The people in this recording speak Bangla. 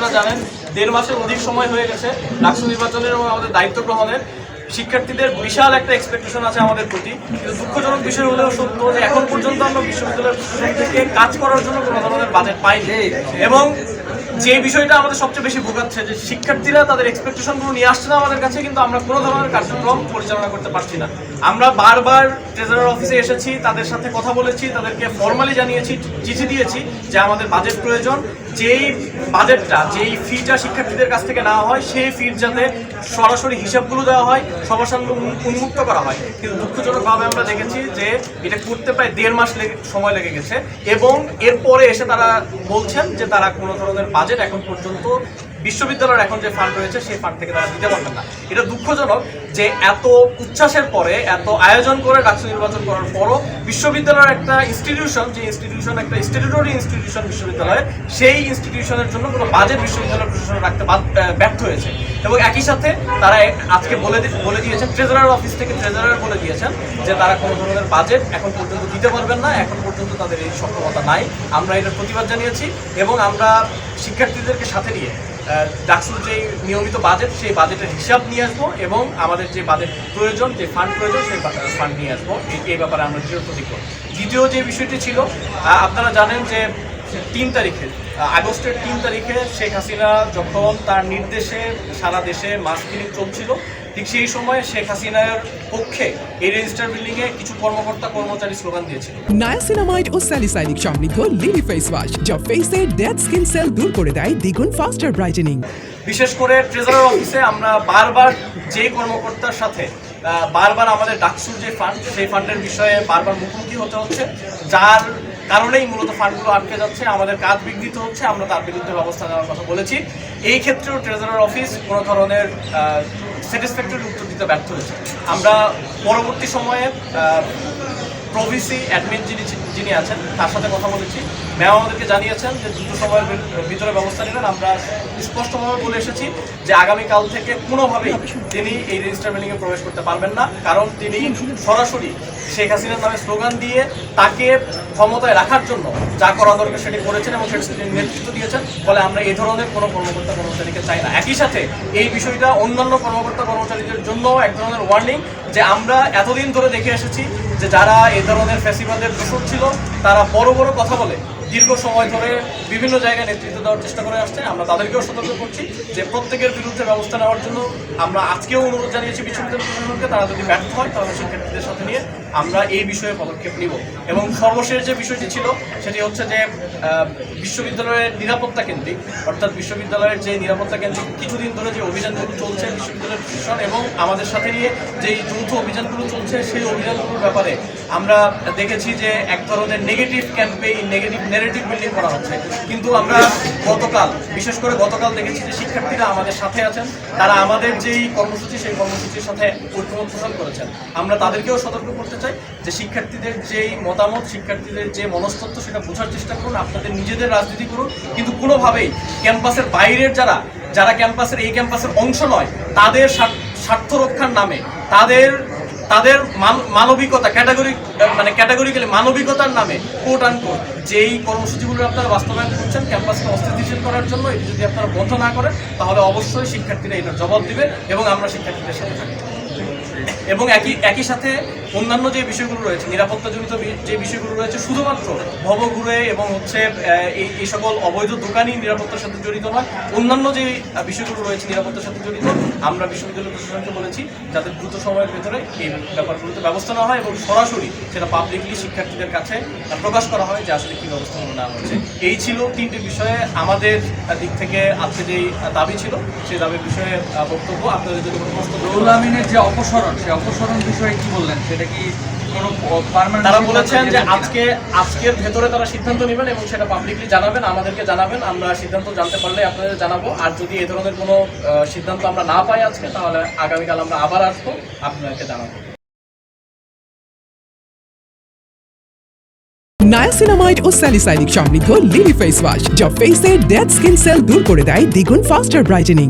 আপনারা জানেন, দেড় মাসের অধিক সময় হয়ে গেছে ডাকসু নির্বাচনের এবং আমাদের দায়িত্ব গ্রহণের। শিক্ষার্থীদের বিশাল একটা এক্সপেকটেশন আছে আমাদের প্রতি। কিন্তু দুঃখজনক বিষয় হলেও সত্য যে এখন পর্যন্ত আমরা বিশ্ববিদ্যালয় প্রশাসন থেকে কাজ করার জন্য কোনো ধরনের বাজেট পাইনি। এবং যে বিষয়টা আমাদের সবচেয়ে বেশি ভোগাচ্ছে যে শিক্ষার্থীরা তাদের এক্সপেকটেশনগুলো নিয়ে আসছে না আমাদের কাছে, কিন্তু আমরা কোনো ধরনের কার্যক্রম পরিচালনা করতে পারছি না। আমরা বারবার ট্রেজারার অফিসে এসেছি, তাদের সাথে কথা বলেছি, তাদেরকে ফর্মালি জানিয়েছি, চিঠি দিয়েছি যে আমাদের বাজেট প্রয়োজন, যেই বাজেটটা যেই ফিটা শিক্ষার্থীদের কাছ থেকে নেওয়া হয়, সেই ফির যাতে সরাসরি হিসাবগুলো দেওয়া হয়, সবার সামনে উন্মুক্ত করা হয়। কিন্তু দুঃখজনকভাবে আমরা দেখেছি যে এটা করতে প্রায় দেড় মাস লেগে, সময় লেগে গেছে এবং এরপরে এসে তারা বলছেন যে তারা কোনো ধরনের বাজেট এখন পর্যন্ত বিশ্ববিদ্যালয়ের এখন যে ফান্ড রয়েছে, সেই ফান্ড থেকে তারা দিতে পারবেন না। এটা দুঃখজনক যে এত উচ্ছ্বাসের পরে, এত আয়োজন করে ডাকসু নির্বাচন করার পরও বিশ্ববিদ্যালয়ের একটা ইনস্টিটিউশন যে ইনস্টিটিউশন একটা স্ট্যাটুটরি ইনস্টিটিউশন বিশ্ববিদ্যালয়ের সেই ইনস্টিটিউশনের জন্য কোনো বাজেট বিশ্ববিদ্যালয় প্রশাসন রাখতে ব্যর্থ হয়েছে। এবং একই সাথে তারা আজকে বলে বলে দিয়েছেন ট্রেজারার অফিস থেকে ট্রেজারার বলে দিয়েছেন যে তারা কোনো ধরনের বাজেট এখন পর্যন্ত দিতে পারবেন না, এখন পর্যন্ত তাদের এই সক্ষমতা নাই। আমরা এটার প্রতিবাদ জানিয়েছি এবং আমরা শিক্ষার্থীদেরকে সাথে নিয়ে ডাকসুর যে নিয়মিত বাজেট সেই বাজেটের হিসাব নিয়ে আসব এবং আমাদের যে বাজেট প্রয়োজন, যে ফান্ড প্রয়োজন, সেই ফান্ড নিয়ে আসব। এই- ব্যাপারে আমরা দৃঢ় প্রতিজ্ঞ দ্বিতীয় যে বিষয়টি ছিল আপনারা জানেন যে তিন তারিখে আগস্টের তিন তারিখে শেখ হাসিনা যখন তার নির্দেশে সারা দেশে মাস ক্লিনিক চলছিল ঠিক সেই সময় শেখ হাসিনার পক্ষে এই রেজিস্টার বিল্ডিংয়ে কিছু কর্মকর্তা কর্মচারী স্লোগান দিয়েছিল। নায়াসিনামাইড ও স্যালিসাইনিক সমৃদ্ধ লিলি ফেস ওয়াশ যা ফেসের ডেড স্কিন সেল দূর করে দেয় দ্বিগুণ ফাস্টার ব্রাইটেনিং বিশেষ করে ট্রেজারার অফিসে আমরা বারবার যে কর্মকর্তার সাথে বারবার আমাদের ডাকসুর যে ফান্ড সেই ফান্ডের বিষয়ে বারবার মুখোমুখি হতে হচ্ছে যার কারণেই মূলত ফান্ডগুলো আটকে যাচ্ছে, আমাদের কাজ বিঘ্নিত হচ্ছে, আমরা তার বিরুদ্ধে ব্যবস্থা নেওয়ার কথা বলেছি। এই ক্ষেত্রেও ট্রেজারার অফিস কোনো ধরনের স্যাটিসফ্যাক্টরি উত্তর দিতে ব্যর্থ হয়েছে। আমরা পরবর্তী সময়ে প্রভিসি অ্যাডমিন যিনি যিনি আছেন, তার সাথে কথা বলেছি। ম্যাম আমাদেরকে জানিয়েছেন যে দ্রুত সময়ের ভিতরে ব্যবস্থা নেবেন। আমরা স্পষ্টভাবে বলে এসেছি যে আগামীকাল থেকে কোনোভাবেই তিনি এই রেজিস্টার বিল্ডিংয়ে প্রবেশ করতে পারবেন না। কারণ তিনি সরাসরি শেখ হাসিনার নামে স্লোগান দিয়ে তাকে ক্ষমতায় রাখার জন্য যা করা দরকার সেটি করেছেন এবং সেটি নেতৃত্ব দিয়েছেন, ফলে আমরা এই ধরনের কোনো কর্মকর্তা কর্মচারীকে চাই না। একই সাথে এই বিষয়টা অন্যান্য কর্মকর্তা কর্মচারীদের জন্য এক ধরনের ওয়ার্নিং যে আমরা এতদিন ধরে দেখে এসেছি যে যারা এই ধরনের ফেসিবাদের দোষর ছিল তারা বড় বড় কথা বলে। দীর্ঘ সময় ধরে বিভিন্ন জায়গায় নেতৃত্ব দেওয়ার চেষ্টা করে আসছে। আমরা তাদেরকেও সতর্ক করছি যে প্রত্যেকের বিরুদ্ধে ব্যবস্থা নেওয়ার জন্য আমরা আজকেও অনুরোধ জানিয়েছি বিশ্ববিদ্যালয় প্রশাসনকে, তারা যদি ব্যর্থ হয় তাহলে শিক্ষার্থীদের সাথে নিয়ে আমরা এই বিষয়ে পদক্ষেপ নিব। এবং সর্বশেষ যে বিষয়টি ছিল, সেটি হচ্ছে যে বিশ্ববিদ্যালয়ের নিরাপত্তা কেন্দ্রিক, অর্থাৎ বিশ্ববিদ্যালয়ের যে নিরাপত্তা কেন্দ্রিক কিছুদিন ধরে যে অভিযানগুলো চলছে বিশ্ববিদ্যালয়ের প্রশাসন এবং আমাদের সাথে নিয়ে যে যৌথ অভিযানগুলো চলছে, সেই অভিযানগুলোর ব্যাপারে আমরা দেখেছি যে এক ধরনের negative campaign negative negative building করা হচ্ছে। কিন্তু আমরা গতকাল, বিশেষ করে গতকাল দেখেছি যে শিক্ষার্থীরা আমাদের সাথে আছেন। তারা আমাদের যেই কর্মসূচি, সেই কর্মসূচির সাথে ঐক্যমত পোষণ করেছেন। আমরা তাদেরকেও সতর্ক করতে চাই যে শিক্ষার্থীদের যেই মতামত, শিক্ষার্থীদের যে মনস্তত্ব, সেটা বোঝার চেষ্টা করুন, আপনাদের নিজেদের রাজনীতি করুন। কিন্তু কোনোভাবেই ক্যাম্পাসের বাইরের যারা যারা ক্যাম্পাসের, এই ক্যাম্পাসের অংশ নয়, তাদের স্বার্থ- স্বার্থ রক্ষার নামে, তাদের তাদের মান- মানবিকতা ক্যাটাগরি মানে ক্যাটাগরিক্যালি মানবিকতার নামে কোট আন কোট যেই কর্মসূচিগুলো আপনারা বাস্তবায়ন করছেন, ক্যাম্পাসকে অস্থিতিশীল করার জন্য, এটি যদি আপনারা বন্ধ না করেন, তাহলে অবশ্যই শিক্ষার্থীরা এটার জবাব দিবে এবং আমরা শিক্ষার্থীদের সাথে থাকব। এবং একই একই সাথে অন্যান্য যে বিষয়গুলো রয়েছে, নিরাপত্তাজনিত যে বিষয়গুলো রয়েছে, শুধুমাত্র ভবঘুরে এবং হচ্ছে এই এই সকল অবৈধ দোকানই নিরাপত্তার সাথে জড়িত নয়, অন্যান্য যে বিষয়গুলো রয়েছে নিরাপত্তার সাথে জড়িত, আমরা বিশ্ববিদ্যালয় প্রশাসনকে বলেছি যাতে দ্রুত সময়ের ভেতরে এই ব্যাপারগুলোতে ব্যবস্থা নেওয়া হয় এবং সরাসরি সেটা পাবলিকলি শিক্ষার্থীদের কাছে প্রকাশ করা হয় যে আসলে কী ব্যবস্থা নেওয়া হচ্ছে এই ছিল তিনটি বিষয়ে আমাদের দিক থেকে আজকে যেই দাবি ছিল, সেই দাবির বিষয়ে বক্তব্য। আপনাদের যদি কোনো যে অপসারণ সেই অপসারণ বিষয়ে কি বললেন? সেটা কি তারা বলেছেন যে আজকে আজকের ভেতরে তারা সিদ্ধান্ত নেবেন এবং সেটা পাবলিকলি জানাবেন আমাদেরকে জানাবেন আমরা সিদ্ধান্ত জানতে পারলে আপনাদের জানাব। আর যদি এই ধরনের কোনো সিদ্ধান্ত আমরা না পাই আজকে তাহলে আগামীকাল আমরা আবার আসব আপনাদেরকে জানাব। নায়াসিনামাইড ও স্যালিসাইনিক সমৃদ্ধ লিলি ফেস ওয়াশ যা ফেসের ডেড স্কিন সেল দূর করে দেয় দ্বিগুণ ফাস্টার ব্রাইটেনিং